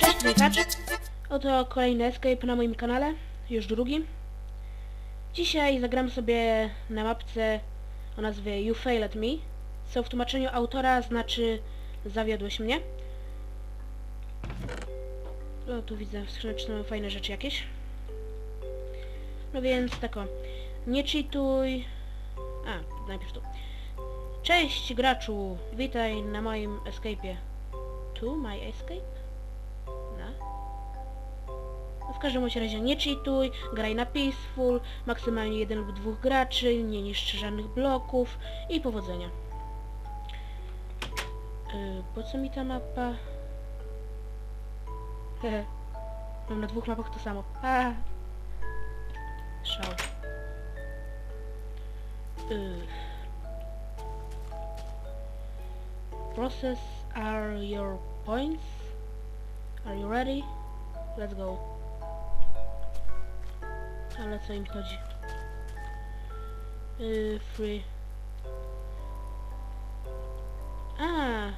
Cześć, Wykacz. Oto kolejny escape na moim kanale, już drugi. Dzisiaj zagram sobie na mapce o nazwie You Failed Me, co w tłumaczeniu autora znaczy zawiodłeś mnie. O, tu widzę w skrzyneczce mamy fajne rzeczy jakieś. No więc tak o, nie cheatuj... A, najpierw tu. Cześć graczu, witaj na moim escape'ie. Tu, my escape? No. W każdym razie nie cheatuj, graj na peaceful, maksymalnie jeden lub dwóch graczy, nie niszcz żadnych bloków i powodzenia. Yy, po co mi ta mapa? Hehe. Mam na dwóch mapach to samo. A. Szał. Yy. Process are your points. Are you ready? Let's go. Ale co free. A.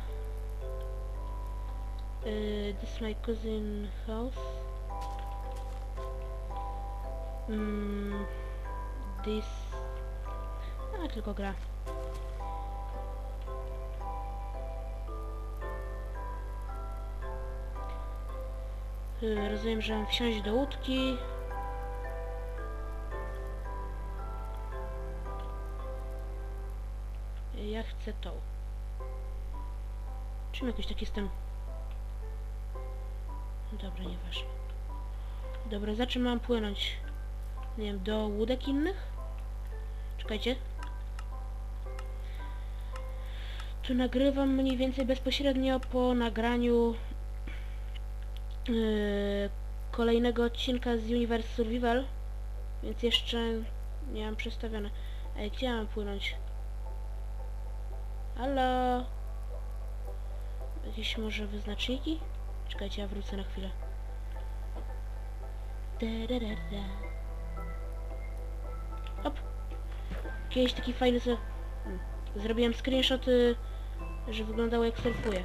Yy, this my cousin house. Mm, this... Ah, A, tylko gra. Rozumiem, że mam wsiąść do łódki. Ja chcę tą. Czym jakoś tak jestem... Dobra, nieważne. Dobra, za czym mam płynąć? Nie wiem, do łódek innych? Czekajcie. Tu nagrywam mniej więcej bezpośrednio po nagraniu yy, kolejnego odcinka z Universe Survival, więc jeszcze nie mam przestawione. Ej, gdzie mam płynąć? Halo? Jakieś może wyznaczniki? Czekajcie, ja wrócę na chwilę. Hop. Kiedyś taki fajny hmm, Zrobiłem screenshot, y, że wyglądało jak surfuję.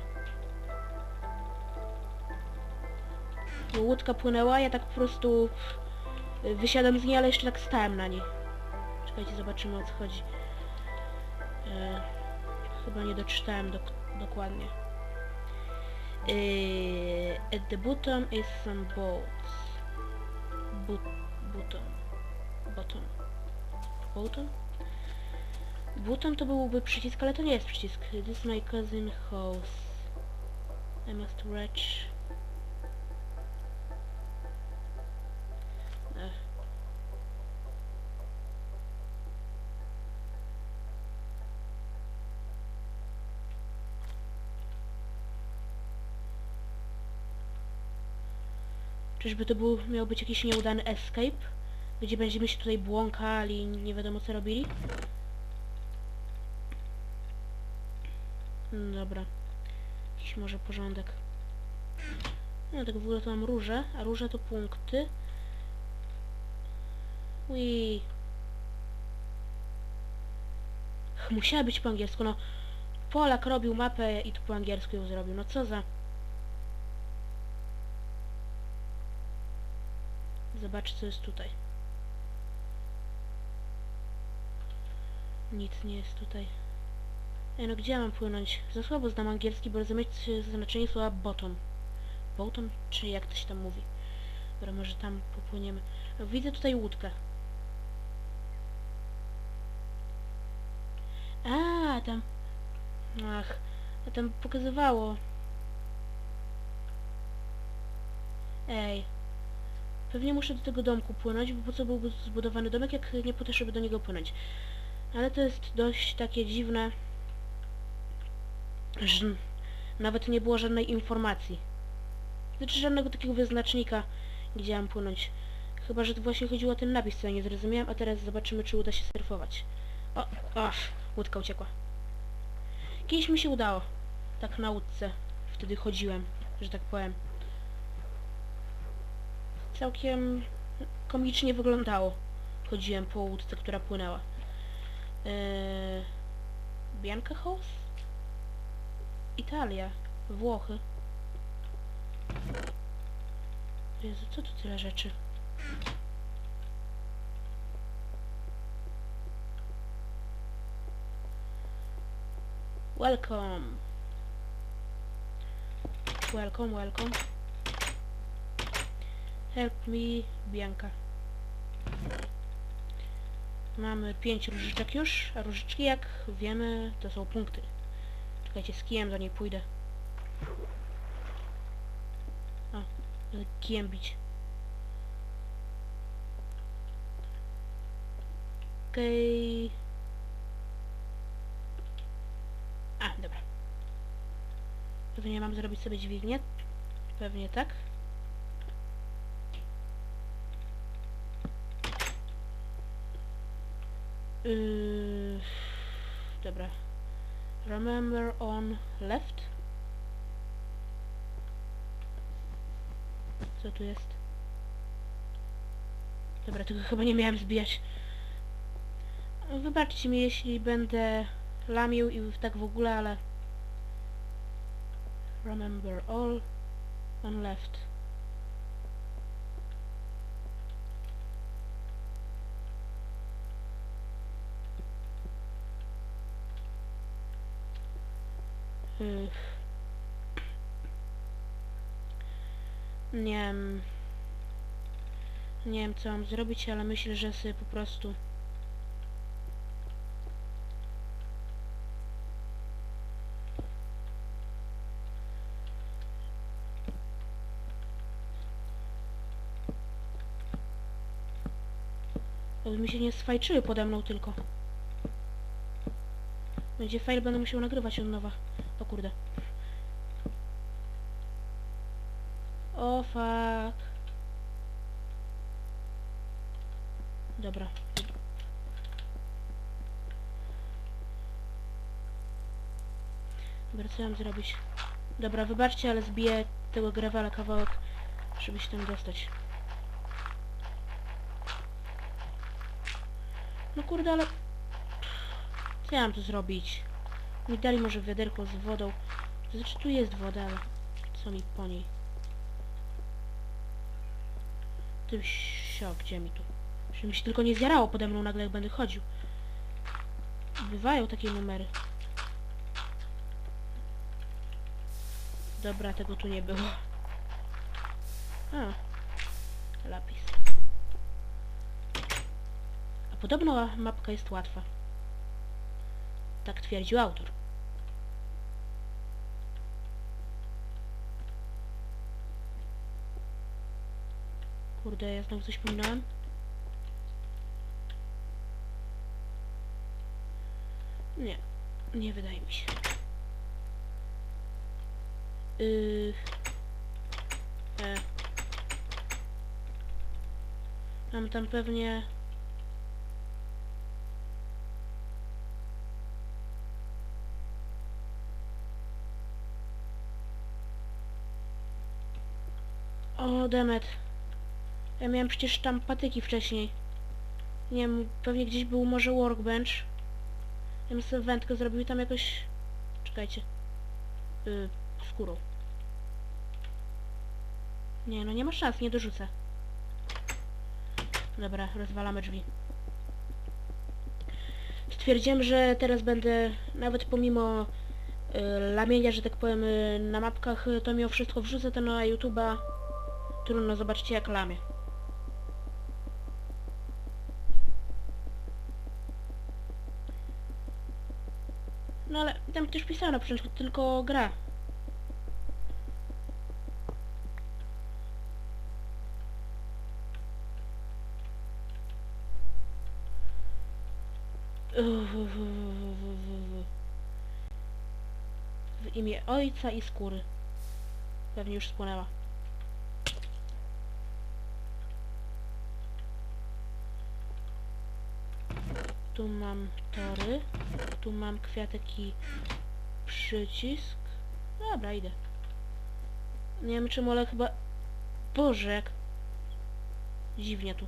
Łódka płynęła, ja tak po prostu y, wysiadam z niej, ale jeszcze tak stałem na niej. Czekajcie, zobaczymy o co chodzi. E, chyba nie doczytałem dok dokładnie. E, at the bottom is some boats. But bottom. Bottom. Bottom? Button to byłby przycisk, ale to nie jest przycisk. This is my cousin house. I must reach... Czyżby to był, miał być jakiś nieudany escape? Gdzie będziemy się tutaj błąkali nie wiadomo co robili? No dobra. Jakiś może porządek. No tak w ogóle to mam róże, a róże to punkty. Ui. Musiała być po angielsku, no. Polak robił mapę i tu po angielsku ją zrobił, no co za... Zobacz co jest tutaj. Nic nie jest tutaj. Ej, no gdzie ja mam płynąć? Za słabo znam angielski, by rozumieć e, znaczenie słowa bottom. Bottom? Czy jak to się tam mówi? Dobra, może tam popłyniemy. No, widzę tutaj łódkę. A, tam... Ach, a tam pokazywało. Ej. Pewnie muszę do tego domku płynąć, bo po co byłby zbudowany domek, jak nie po to, do niego płynąć. Ale to jest dość takie dziwne że nawet nie było żadnej informacji. Znaczy żadnego takiego wyznacznika, gdzie mam płynąć. Chyba, że to właśnie chodziło o ten napis, co ja nie zrozumiałem, a teraz zobaczymy, czy uda się surfować. O, o, łódka uciekła. Kiedyś mi się udało. Tak na łódce. Wtedy chodziłem, że tak powiem. Całkiem komicznie wyglądało. Chodziłem po łódce, która płynęła. Eee... Bianca House? Italia. Włochy. Jezu, co tu tyle rzeczy? Welcome. Welcome, welcome. Help me, Bianka. Mamy pięć różyczek już, a różyczki jak wiemy to są punkty. Czekajcie, z kijem do niej pójdę. O, kijem bić. Okej. A, dobra. Pewnie mam zrobić sobie dźwignię. Pewnie tak. Yy, dobra. Remember on left. Co tu jest? Dobra, tego chyba nie miałem zbijać. Wybaczcie mi, jeśli będę lamił i tak w ogóle, ale... Remember all on left. Ych. Nie wiem... Nie wiem co mam zrobić, ale myślę, że sobie po prostu... Aby mi się nie sfajczyły pode mną tylko. Będzie fail, będę musiał nagrywać od nowa. O kurde. O fuck. Dobra. Dobra, co mam zrobić? Dobra, wybaczcie, ale zbiję tego gravela kawałek, żeby się tam dostać. No kurde, ale... Co ja mam tu zrobić? Mi dali może wiaderko z wodą. Znaczy tu jest woda, ale co mi po niej? Ty sio, gdzie mi tu? Żeby mi się tylko nie zjarało pode mną nagle jak będę chodził. Bywają takie numery. Dobra, tego tu nie było. A. Lapis. A podobno mapka jest łatwa. Tak twierdził autor. Kurde, ja znowu coś pominąłem? Nie, nie wydaje mi się. Yy... E. Mam tam pewnie... O, demet. Ja miałem przecież tam patyki wcześniej. Nie wiem, pewnie gdzieś był może workbench. Ja bym sobie wędkę zrobił tam jakoś... Czekajcie. Yy, skórą. Nie, no nie ma szans, nie dorzucę. Dobra, rozwalamy drzwi. Stwierdziłem, że teraz będę, nawet pomimo y, lamienia, że tak powiem, y, na mapkach, y, to mimo wszystko wrzucę to na YouTube'a. Trudno, zobaczcie jak lamię. No ale tam też na początku, tylko gra. W imię ojca i skóry. Pewnie już spłonęła. tu mam tory, tu mam kwiatek i przycisk. Dobra, idę. Nie wiem czym, ale chyba... Boże, jak... Dziwnie tu.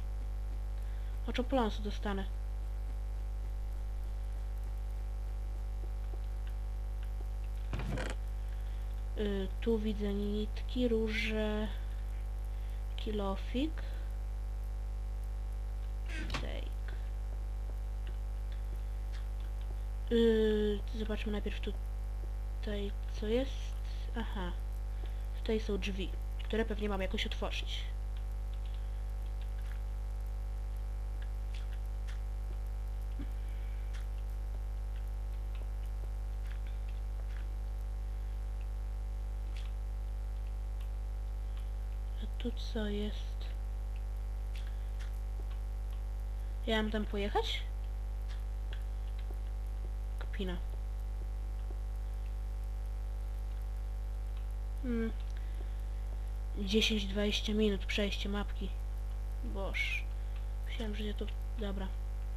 Oczopląsu dostanę. Yy, tu widzę nitki, róże, kilofik. Y, zobaczmy najpierw tutaj, co jest. Aha. Tutaj są drzwi, które pewnie mam jakoś otworzyć. A tu co jest? Ja mam tam pojechać? Hmm. 10-20 minut przejście mapki. Boż. Myślałem, że to... Dobra.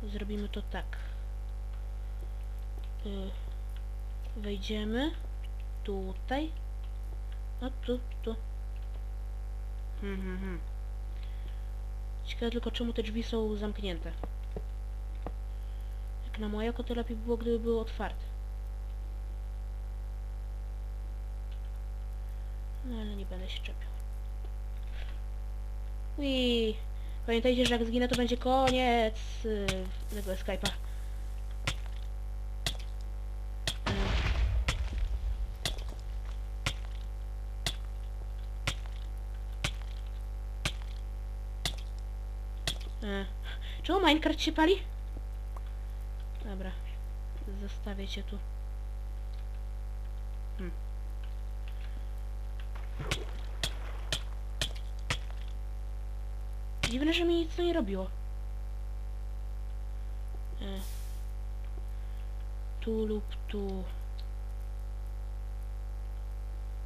Zrobimy to tak. Y, wejdziemy. Tutaj. No tu, tu. Hmm, hmm, hmm. Ciekawe tylko czemu te drzwi są zamknięte. Jak na moje oko to lepiej by było, gdyby były otwarte. No ale nie będę się czepiał. Ui. Pamiętajcie, że jak zginę to będzie koniec yy, tego Skype'a. Yy. E, Czemu Minecraft się pali? Cię tu. Hmm. Dziwne, że mi nic to nie robiło. E. Tu lub tu.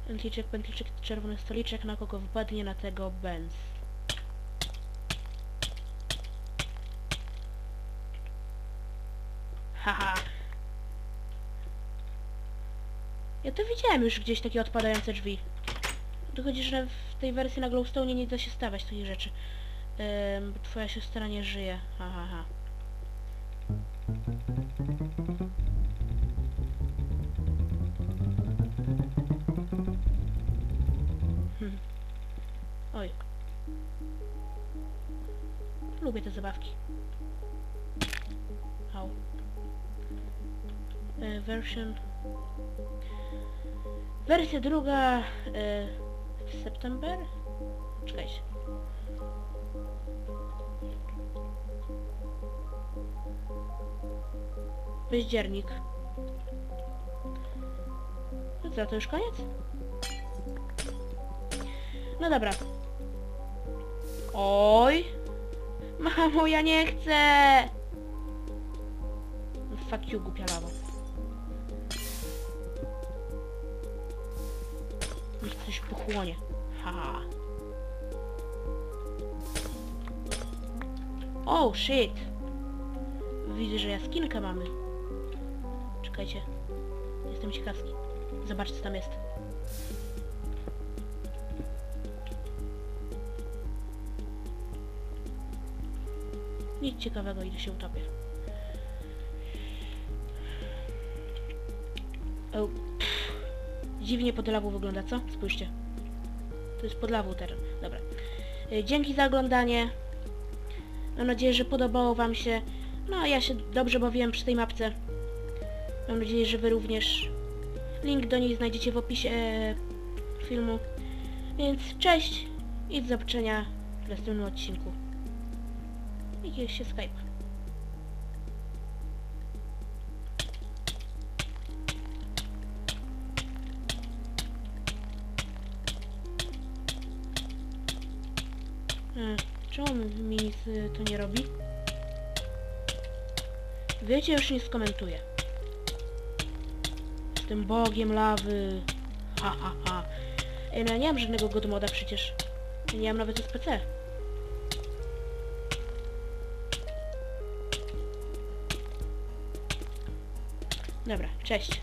Pętliczek, pętliczek, czerwony stoliczek, na kogo wpadnie, na tego Benz. Ja to widziałem już gdzieś takie odpadające drzwi. Dochodzi, że w tej wersji na Glowstone nie da się stawiać takich rzeczy. Ym, twoja siostra nie żyje. Ha, ha, ha. Hmm. Oj. Lubię te zabawki. Au. E, version... Wersja druga... E, w september? Czekajcie. Październik. No co, to już koniec? No dobra. Oj! Mamo, ja nie chcę! Fuck you, głupia lawa. Coś pochłonie. Haha. Oh shit! Widzę, że jaskinkę mamy. Czekajcie. Jestem ciekawski. Zobaczcie co tam jest. Nic ciekawego, idę się utopię. O, pff. Dziwnie lawą wygląda, co? Spójrzcie. To jest pod lawą teren. Dobra. Y, Dzięki za oglądanie. Mam nadzieję, że podobało wam się. No, ja się dobrze bawiłem przy tej mapce. Mam nadzieję, że wy również. Link do niej znajdziecie w opisie e, filmu. Więc cześć i do zobaczenia w następnym odcinku. Jakiegoś się Skype'a. E, Czemu mi nic y, to nie robi? Wiecie, już nie skomentuję. Jestem bogiem lawy. Ha, ha, ha. Ej, no ja nie mam żadnego godmoda przecież. Nie mam nawet SPC. Dobra, cześć.